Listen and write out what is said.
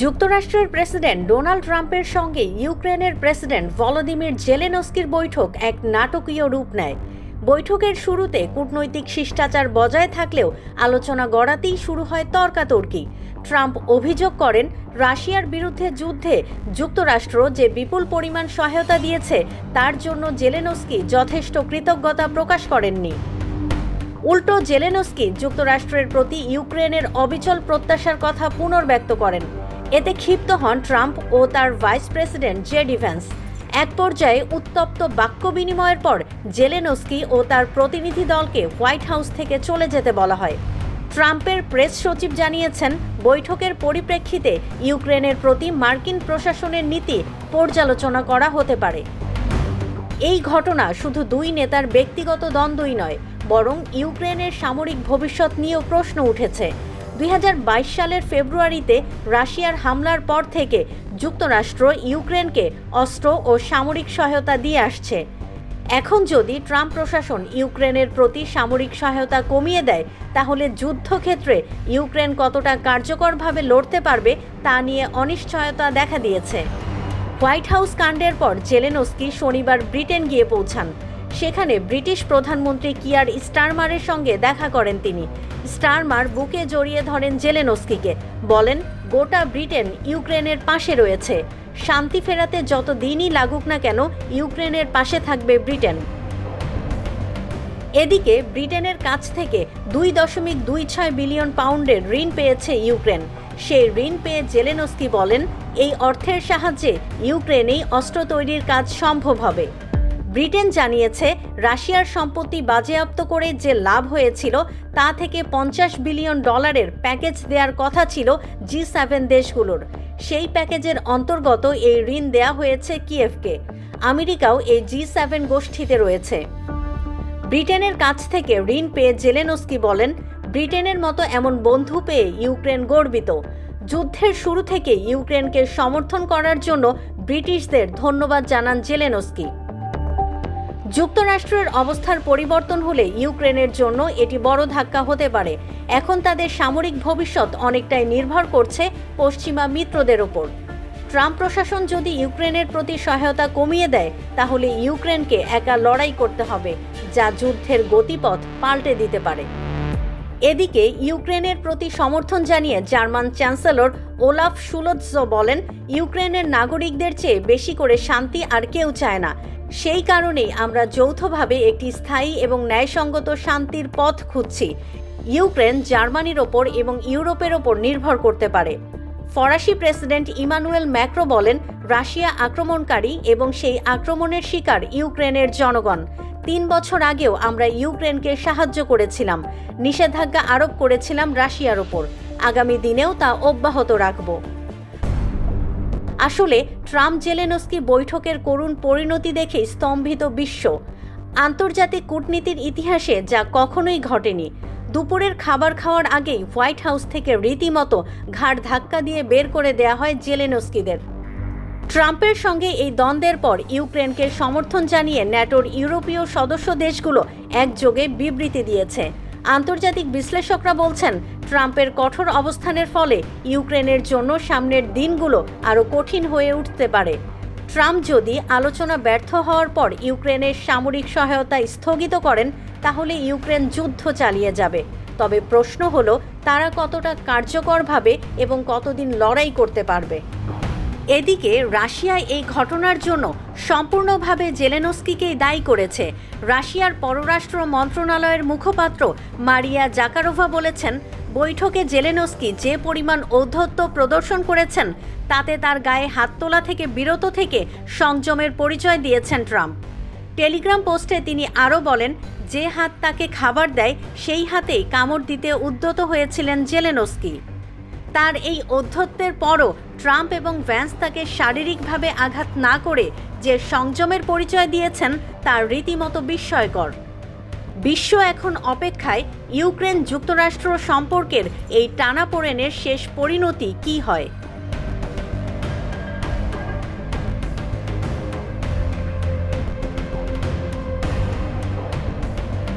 যুক্তরাষ্ট্রের president Donald ট্রাম্পের সঙ্গে ইউক্রেনের প্রেসিডেন্ট ভলোদিমির জেলেনস্কির বৈঠক এক নাটকীয় রূপ নেয়। বৈঠকের শুরুতে কূটনৈতিক শিষ্টাচার বজায় থাকলেও আলোচনা গড়াতেই শুরু হয় তর্কাতর্কি। ট্রাম্প অভিযোগ করেন, রাশিয়ার বিরুদ্ধে যুদ্ধে যুক্তরাষ্ট্র যে বিপুল পরিমাণ সহায়তা দিয়েছে, তার জন্য জেলেনস্কি যথেষ্ট কৃতজ্ঞতা প্রকাশ করেননি। উল্টো জেলেনস্কি যুক্তরাষ্ট্রের প্রতি ইউক্রেনের অবিচল প্রত্যাশার কথা পুনর্ব্যক্ত করেন। এতে ক্ষিপ্ত হন ট্রাম্প ও তার ভাইস প্রেসিডেন্ট জে ডিভেন্স এক পর্যায়ে উত্তপ্ত বাক্য বিনিময়ের পর জেলেনস্কি ও তার প্রতিনিধি দলকে হোয়াইট হাউস থেকে চলে যেতে বলা হয়। ট্রাম্পের প্রেস সচিব জানিয়েছেন, বৈঠকের পরিপ্রেক্ষিতে ইউক্রেনের প্রতি মার্কিন প্রশাসনের নীতি পর্যালোচনা করা হতে পারে। এই ঘটনা শুধু দুই নেতার ব্যক্তিগত দ্বন্দ্বই নয় বরং ইউক্রেনের সামরিক ভবিষ্যৎ নিয়েও প্রশ্ন উঠেছে। দুই হাজার বাইশ সালের ফেব্রুয়ারিতে রাশিয়ার হামলার পর থেকে যুক্তরাষ্ট্র ইউক্রেনকে অস্ত্র ও সামরিক সহায়তা দিয়ে আসছে। এখন যদি ট্রাম্প প্রশাসন ইউক্রেনের প্রতি সামরিক সহায়তা কমিয়ে দেয়, তাহলে যুদ্ধক্ষেত্রে ইউক্রেন কতটা কার্যকরভাবে লড়তে পারবে তা নিয়ে অনিশ্চয়তা দেখা দিয়েছে। হোয়াইট হাউস কাণ্ডের পর জেলেনস্কি শনিবার ব্রিটেন গিয়ে পৌঁছান। সেখানে ব্রিটিশ প্রধানমন্ত্রী কিয়ার স্টারমারের সঙ্গে দেখা করেন তিনি। স্টারমার বুকে জড়িয়ে ধরেন জেলেনস্কিকে। বলেন, গোটা ব্রিটেন ইউক্রেনের পাশে রয়েছে। শান্তি ফেরাতে যত দিনই লাগুক না কেন, ইউক্রেনের পাশে থাকবে ব্রিটেন। এদিকে, ব্রিটেনের কাছ থেকে দুই দশমিক দুই ছয় বিলিয়ন পাউন্ডের ঋণ পেয়েছে ইউক্রেন। সেই ঋণ পেয়ে জেলেনস্কি বলেন, এই অর্থের সাহায্যে ইউক্রেনেই অস্ত্র তৈরির কাজ সম্ভব হবে। ব্রিটেন জানিয়েছে, রাশিয়ার সম্পত্তি বাজেয়াপ্ত করে যে লাভ হয়েছিল তা থেকে পঞ্চাশ বিলিয়ন ডলারের প্যাকেজ দেওয়ার কথা ছিল জি সেভেন দেশগুলোর। সেই প্যাকেজের অন্তর্গত এই ঋণ দেয়া হয়েছে কিয়েভকে। আমেরিকাও এই জি সেভেন গোষ্ঠীতে রয়েছে। ব্রিটেনের কাছ থেকে ঋণ পেয়ে জেলেনস্কি বলেন, ব্রিটেনের মতো এমন বন্ধু পেয়ে ইউক্রেন গর্বিত। যুদ্ধের শুরু থেকে ইউক্রেনকে সমর্থন করার জন্য ব্রিটিশদের ধন্যবাদ জানান জেলেনস্কি। যুক্তরাষ্ট্রের অবস্থার পরিবর্তন হলে ইউক্রেনের জন্য এটি বড় ধাক্কা হতে পারে। এখন তাদের সামরিক ভবিষ্যৎ অনেকটাই নির্ভর করছে পশ্চিমা মিত্রদের ওপর। ট্রাম্প প্রশাসন যদি ইউক্রেনের প্রতি সহায়তা কমিয়ে দেয়, তাহলে ইউক্রেনকে একা লড়াই করতে হবে, যা যুদ্ধের গতিপথ পাল্টে দিতে পারে। এদিকে ইউক্রেনের প্রতি সমর্থন জানিয়ে জার্মান চ্যান্সেলর ওলাফ সুলৎজ বলেন, ইউক্রেনের নাগরিকদের চেয়ে বেশি করে শান্তি আর কেউ চায় না। সেই কারণেই আমরা যৌথভাবে একটি স্থায়ী এবং ন্যায়সঙ্গত শান্তির পথ খুঁজছি। ইউক্রেন জার্মানির ওপর এবং ইউরোপের ওপর নির্ভর করতে পারে। ফরাসি প্রেসিডেন্ট ইমানুয়েল ম্যাক্রো বলেন, রাশিয়া আক্রমণকারী এবং সেই আক্রমণের শিকার ইউক্রেনের জনগণ। তিন বছর আগেও আমরা ইউক্রেনকে সাহায্য করেছিলাম, নিষেধাজ্ঞা আরোপ করেছিলাম রাশিয়ার ওপর। আগামী দিনেও তা অব্যাহত রাখব। আসলে ট্রাম্প জেলেনস্কি বৈঠকের করুণ পরিণতি দেখে স্তম্ভিত বিশ্ব। আন্তর্জাতিক কূটনীতির ইতিহাসে যা কখনোই ঘটেনি। দুপুরের খাবার খাওয়ার আগেই হোয়াইট হাউস থেকে রীতিমতো ঘাড় ধাক্কা দিয়ে বের করে দেয়া হয় জেলেনস্কিদের। ট্রাম্পের সঙ্গে এই দ্বন্দ্বের পর ইউক্রেনকে সমর্থন জানিয়ে ন্যাটোর ইউরোপীয় সদস্য দেশগুলো একযোগে বিবৃতি দিয়েছে। আন্তর্জাতিক বিশ্লেষকরা বলছেন ট্রাম্পের কঠোর অবস্থানের ফলে ইউক্রেনের জন্য সামনের দিনগুলো আরও কঠিন হয়ে উঠতে পারে। ট্রাম্প যদি আলোচনা ব্যর্থ হওয়ার পর ইউক্রেনের সামরিক সহায়তা স্থগিত করেন, তাহলে ইউক্রেন যুদ্ধ চালিয়ে যাবে। তবে প্রশ্ন হলো, তারা কতটা কার্যকরভাবে এবং কতদিন লড়াই করতে পারবে? এদিকে রাশিয়া এই ঘটনার জন্য সম্পূর্ণভাবে জেলেনস্কিকেই দায়ী করেছে। রাশিয়ার পররাষ্ট্র মন্ত্রণালয়ের মুখপাত্র মারিয়া জাকারোভা বলেছেন, বৈঠকে জেলেনস্কি যে পরিমাণ ঔদ্ধত্য প্রদর্শন করেছেন, তাতে তার গায়ে হাত তোলা থেকে বিরত থেকে সংযমের পরিচয় দিয়েছেন ট্রাম্প। টেলিগ্রাম পোস্টে তিনি আরও বলেন, যে হাত তাকে খাবার দেয়, সেই হাতেই কামড় দিতে উদ্যত হয়েছিলেন জেলেনস্কি। তার এই অধ্যত্বের পরও ট্রাম্প এবং ভ্যান্স তাকে শারীরিকভাবে আঘাত না করে যে সংযমের পরিচয় দিয়েছেন তার রীতিমতো বিস্ময়কর। বিশ্ব এখন অপেক্ষায় ইউক্রেন যুক্তরাষ্ট্র সম্পর্কের এই টানাপোড়েনের শেষ পরিণতি কী হয়?